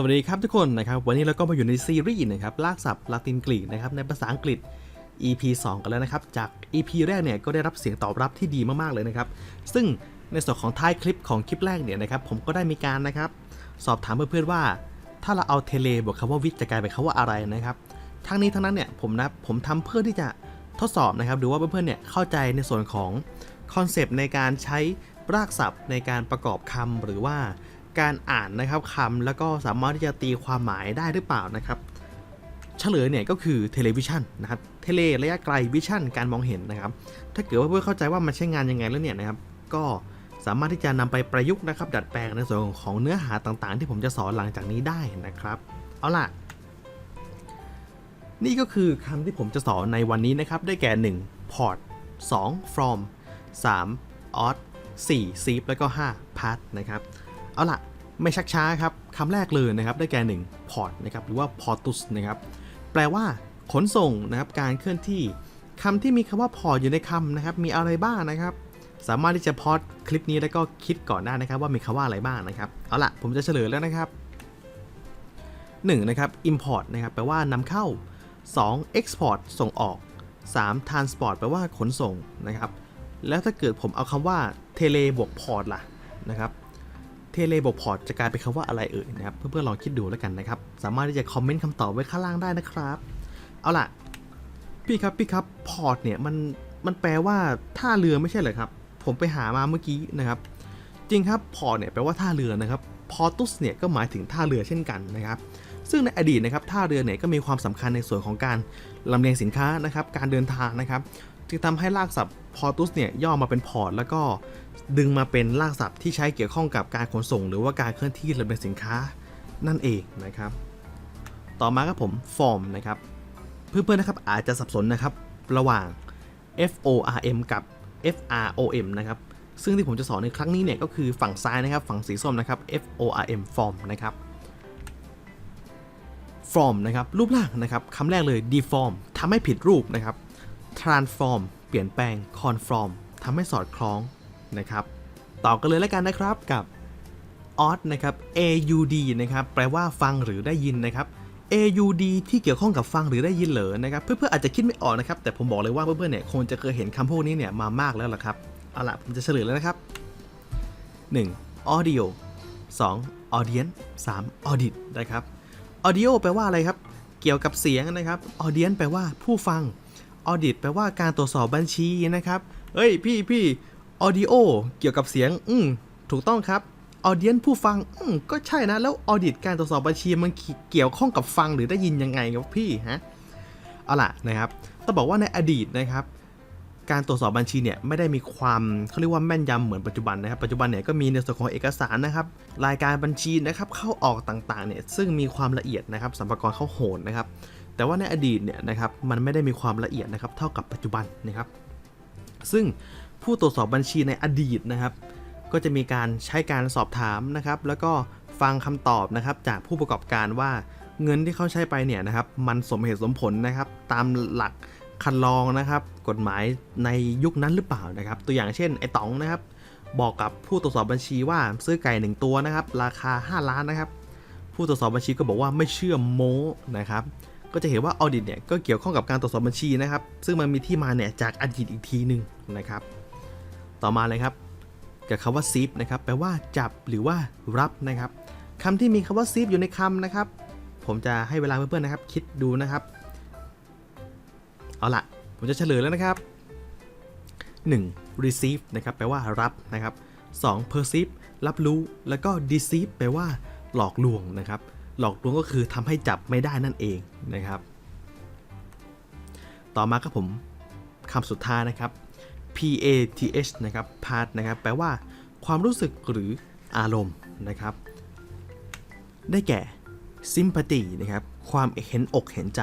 สวัสดีครับทุกคนนะครับวันนี้เราก็มาอยู่ในซีรีส์นะครับลากศัพท์ลาตินกรีกนะครับในภาษาอังกฤษ EP 2 กันแล้วนะครับ จาก EP แรกเนี่ยก็ได้รับเสียงตอบรับที่ดีมากๆเลยนะครับ ซึ่งในส่วนของท้ายคลิปของคลิปแรกเนี่ยนะครับผมก็ได้มีการนะครับสอบถามเพื่อนๆว่า ถ้าเราเอาเทเลบวกคำว่าวิทย์จะกลายเป็นคำว่าอะไรนะครับทั้งนี้ทั้งนั้นเนี่ยผมนะผมทำเพื่อที่จะทดสอบนะครับดูว่าเพื่อนๆเนี่ยเข้าใจในส่วนของคอนเซปต์ในการใช้รากศัพท์ในการประกอบคำหรือว่า การอ่านนะครับคำแล้วก็สามารถที่จะตีความหมายได้หรือเปล่านะครับเฉลยเนี่ยก็คือเทเลวิชันนะครับเทเลระยะไกลวิชั่นการมองเห็นนะครับ ถ้าเกิดว่าเพื่อเข้าใจว่ามันใช้งานยังไงแล้วเนี่ยนะครับ ก็สามารถที่จะนำไปประยุกต์นะครับ ดัดแปลงในส่วนของเนื้อหาต่างๆ ที่ผมจะสอนหลังจากนี้ได้นะครับ เอาล่ะ นี่ก็คือคำที่ผมจะสอนในวันนี้นะครับ ได้แก่ 1 port 2 from 3 ought 4 sip แล้วก็ 5 part นะครับ เอาล่ะ ไม่ชักช้าครับคำแรกเลยนะครับได้แก่1 port นะครับหรือว่า portus นะครับแปลว่าขนส่งนะครับการเคลื่อนที่คำที่มีคำว่า port อยู่ในคำนะครับมีอะไรบ้างนะครับ สามารถที่จะพอดคลิปนี้แล้วก็คิดก่อนได้นะครับว่ามีคำว่าอะไรบ้างนะครับเอาล่ะผมจะเฉลยแล้วนะครับ 1. นะครับ import นะครับแปลว่านำเข้า 2. export ส่งออก 3. transport แปลว่าขนส่งนะครับแล้วถ้าเกิดผมเอาคำว่า tele บวก port ล่ะนะครับ tele บวก port จะกลายเป็นคำว่าอะไรเอ่ยนะครับ เพื่อนๆลองคิดดูแล้วกันนะครับ สามารถที่จะคอมเมนต์คำตอบไว้ข้างล่างได้นะครับ เอาล่ะ พี่ครับพี่ครับ port เนี่ยมันมันแปลว่าท่าเรือไม่ใช่เหรอครับ ผมไปหามาเมื่อกี้นะครับ จริงครับ port เนี่ยแปลว่าท่าเรือนะครับ portus เนี่ยก็หมายถึงท่าเรือเช่นกันนะครับซึ่งในอดีตนะครับท่าเรือเนี่ยก็มีความสำคัญในส่วนของการลำเลียงสินค้านะครับ การเดินทางนะครับ จึงทำให้รากศัพท์ portus เนี่ยย่อมาเป็น port แล้วก็ดึงมาเป็นรากศัพท์ที่ใช้เกี่ยวข้องกับการขนส่ง หรือว่าการเคลื่อนที่ลำเลียงสินค้านั่นเองนะครับ ต่อมาครับผม form นะครับ เพื่อนๆนะครับอาจจะสับสนนะครับระหว่าง F O R M กับ F R O M นะครับซึ่งที่ผมจะสอนในครั้งนี้เนี่ยก็คือฝั่งซ้ายนะครับ ฝั่งสีส้มนะครับ F O R M form นะครับ form นะครับรูปร่างนะครับคำแรกเลย deform ทำให้ผิดรูปนะครับ transform เปลี่ยนแปลง conform ทำให้สอดคล้องนะครับ ต่อกันเลยแล้วกันนะครับกับ odd นะครับ aud นะครับ แปลว่าฟังหรือได้ยินนะครับ aud ที่เกี่ยวข้องกับฟังหรือได้ยินเหรอนะครับ เพื่อนๆอาจจะคิดไม่ออกนะครับ แต่ผมบอกเลยว่าเพื่อนๆเนี่ยคงจะเคยเห็นคำพวกนี้เนี่ยมามากแล้วล่ะครับ เอาล่ะผมจะเฉลยแล้วนะครับ 1. audio 2. audience 3. audit นะครับ audio แปลว่าอะไรครับ เกี่ยวกับเสียงนะครับ audience แปลว่าผู้ฟัง ออดิตแปลว่าการตรวจสอบบัญชีนะครับเฮ้ยพี่พี่ audio เกี่ยวกับเสียง อืมถูกต้องครับ audio ผู้ฟัง อืมก็ใช่นะ แล้วออดิตการตรวจสอบบัญชีมันเกี่ยวข้องกับฟังหรือได้ยินยังไงครับพี่ฮะเอาล่ะนะครับต้องบอกว่าในอดีตนะครับ การตรวจสอบบัญชีเนี่ยไม่ได้มีความเขาเรียกว่าแม่นยำเหมือนปัจจุบันนะครับปัจจุบันเนี่ยก็มีในส่วนของเอกสารนะครับรายการบัญชีนะครับเข้าออกต่างๆเนี่ยซึ่งมีความละเอียดนะครับสัมภาระเข้าโหนนะครับแต่ว่าในอดีตเนี่ยนะครับมันไม่ได้มีความละเอียดนะครับเท่ากับปัจจุบันนะครับ ซึ่งผู้ตรวจสอบบัญชีในอดีตนะครับ ก็จะมีการใช้การสอบถามนะครับ แล้วก็ฟังคำตอบนะครับจากผู้ประกอบการว่าเงินที่เขาใช้ไปเนี่ยนะครับมันสมเหตุสมผลนะครับตามหลัก คันลองนะครับ กฎหมายในยุคนั้นหรือเปล่านะครับ ตัวอย่างเช่นไอ้ต๋องนะครับ บอกกับผู้ตรวจสอบบัญชีว่าซื้อไก่หนึ่งตัวนะครับ ราคา 5 ล้านนะครับ ผู้ตรวจสอบบัญชีก็บอกว่าไม่เชื่อโม้นะครับ ก็จะเห็นว่าออดิตเนี่ยก็เกี่ยวข้องกับการตรวจสอบบัญชีนะครับ ซึ่งมันมีที่มาเนี่ยจากอดีตอีกทีหนึ่งนะครับ ต่อมาเลยครับกับคำว่าซีฟนะครับแปลว่าจับหรือว่ารับนะครับคำที่มีคำว่าซีฟอยู่ในคำนะครับ ผมจะให้เวลาเพื่อนๆนะครับ คิดดูนะครับ เอาละผมจะเฉลยแล้วนะครับ 1. receive นะครับแปลว่ารับนะครับ 2. perceive รับรู้ แล้วก็ deceive แปลว่า หลอกลวงนะครับ หลอกลวงก็คือทำให้จับไม่ได้นั่นเองนะครับ ต่อมาครับผมคำสุดท้ายนะครับ P A T H นะครับ part นะครับ แปลว่า ความรู้สึกหรืออารมณ์นะครับ ได้แก่ sympathy นะครับ ความเห็นอกเห็นใจ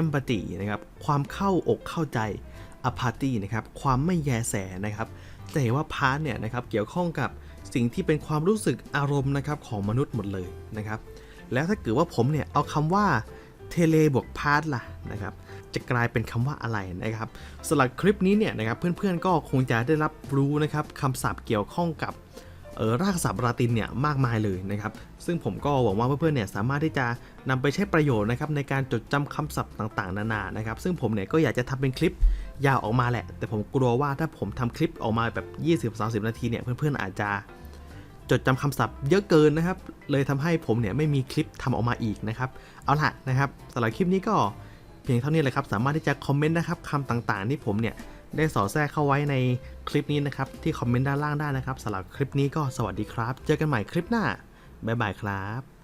empathy นะครับความเข้าอกเข้าใจ apathy นะครับความไม่แยแสนะครับจะเห็นว่า part เนี่ยนะครับเกี่ยวข้องกับสิ่งที่เป็นความรู้สึกอารมณ์นะครับของมนุษย์หมดเลยนะครับแล้วถ้าเกิดว่าผมเนี่ยเอาคำว่า tele บวก part ล่ะนะครับจะกลายเป็นคำว่าอะไรนะครับสำหรับคลิปนี้เนี่ยนะครับเพื่อนๆก็คงจะได้รับรู้นะครับคำศัพท์เกี่ยวข้องกับ รากศัพท์ลาตินเนี่ยมากมายเลยนะครับ ซึ่งผมก็หวังว่าเพื่อนๆเนี่ยสามารถที่จะนำไปใช้ประโยชน์นะครับในการจดจำคำศัพท์ต่างๆ นานานะครับ ซึ่งผมเนี่ยก็อยากจะทำเป็นคลิปยาวออกมาแหละ แต่ผมกลัวว่าถ้าผมทำคลิปออกมาแบบ 20-30 นาทีเนี่ยเพื่อนๆอาจจะจดจำคำศัพท์เยอะเกินนะครับ เลยทำให้ผมเนี่ยไม่มีคลิปทำออกมาอีกนะครับ เอาล่ะนะครับสำหรับคลิปนี้ก็เพียงเท่านี้เลยครับ สามารถที่จะคอมเมนต์นะครับคำต่างๆ ที่ผมเนี่ย ได้สอดแทรกเข้าไว้ในคลิปนี้นะครับ ที่คอมเมนต์ด้านล่างได้นะครับสำหรับคลิปนี้ก็สวัสดีครับ เจอกันใหม่คลิปหน้าบ๊ายบายครับ